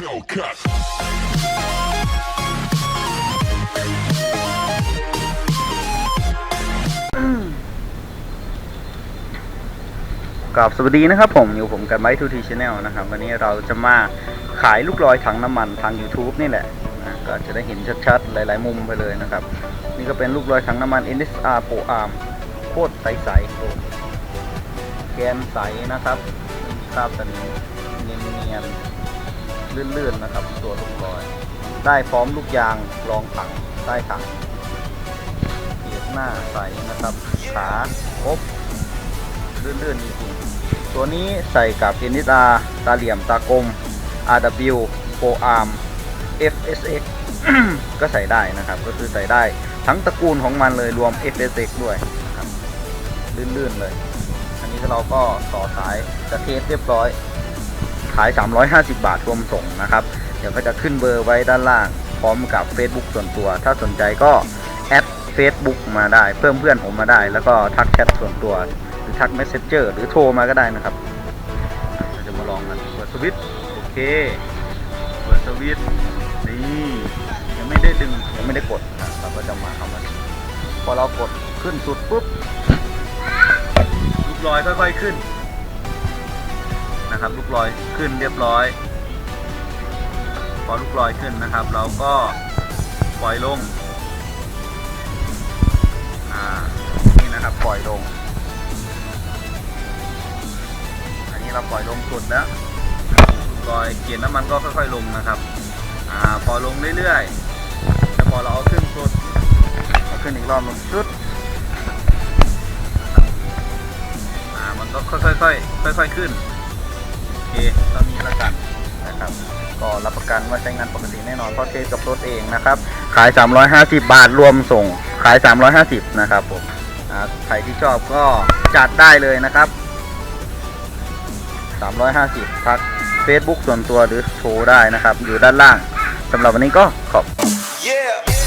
Hellcat. กับสวัสดีนะครับผมอยู่ผมกันไบทูทีชแนลนะครับ วันนี้เราจะมาขายลูกลอยถังน้ำมันทาง YouTube นี่แหละนะก็จะได้เห็นชัดๆ หลายๆมุมไปเลยนะครับ นี่ก็เป็นลูกลอยถังน้ำมัน NSR Pro Arm โคตรใสๆโอ้แกนใสนะครับไม่มีคราบสนิมเนียนๆ ลื่นๆนะครับ ตัวลูกลอย ได้พร้อมลูกยางรองถังใต้ถังเกียร์หน้าใสนะครับ ขาครบลื่นๆจริงๆตัวนี้ใส่กับ NSR ตาตาเหลี่ยมตากลม RW Pro Arm FSX ก็ใส่ได้นะครับ ก็คือใส่ได้ทั้งตระกูลของมันเลยรวม FSX ด้วยนะครับลื่นๆเลย อันนี้เราก็ต่อสายจะเทสเรียบร้อย ขาย 350 บาทรวมส่งนะครับ เดี๋ยวก็จะขึ้นเบอร์ไว้ด้านล่าง พร้อมกับ Facebook ส่วนตัว ถ้าสนใจก็แอด Facebook มาได้ เพิ่มเพื่อนผมมาได้ แล้วก็ทักแชทส่วนตัว หรือทัก Messenger หรือโทรมาก็ได้นะครับเราจะมาลองกันเปิดสวิตช์โอเค เปิดสวิตช์นี่ยังไม่ได้ดึงยังไม่ได้กดนะเราก็จะมาทำมันพอเรากดขึ้นสุดปุ๊บลูกลอยค่อยๆขึ้น นะครับลูกลอยขึ้นเรียบร้อย พอลูกลอยขึ้นนะครับ เราก็ปล่อยลงนี่นะครับปล่อยลง อันนี้เราปล่อยลงสุดแล้วปล่อยเกียร์น้ำมันก็ค่อยๆลงนะครับอ่าพอลงเรื่อยๆแต่พอเราเอาขึ้นสุดเอาขึ้นอีกรอบหนึงสุดมันก็ค่อยๆค่อยๆขึ้น เคตอนนี้ล้วกันนะครับ ก็รับประกันว่าใช้งานปกติแน่นอนเพราะเทสกับรถเองนะครับ ขาย 350 บาทรวมส่ง ขาย 350 นะครับผมใครที่ชอบก็จัดได้เลยนะครับ 350ทัก Facebook ส่วนตัวหรือโทรได้นะครับ อยู่ด้านล่างสำหรับวันนี้ก็ขอบ Yeah.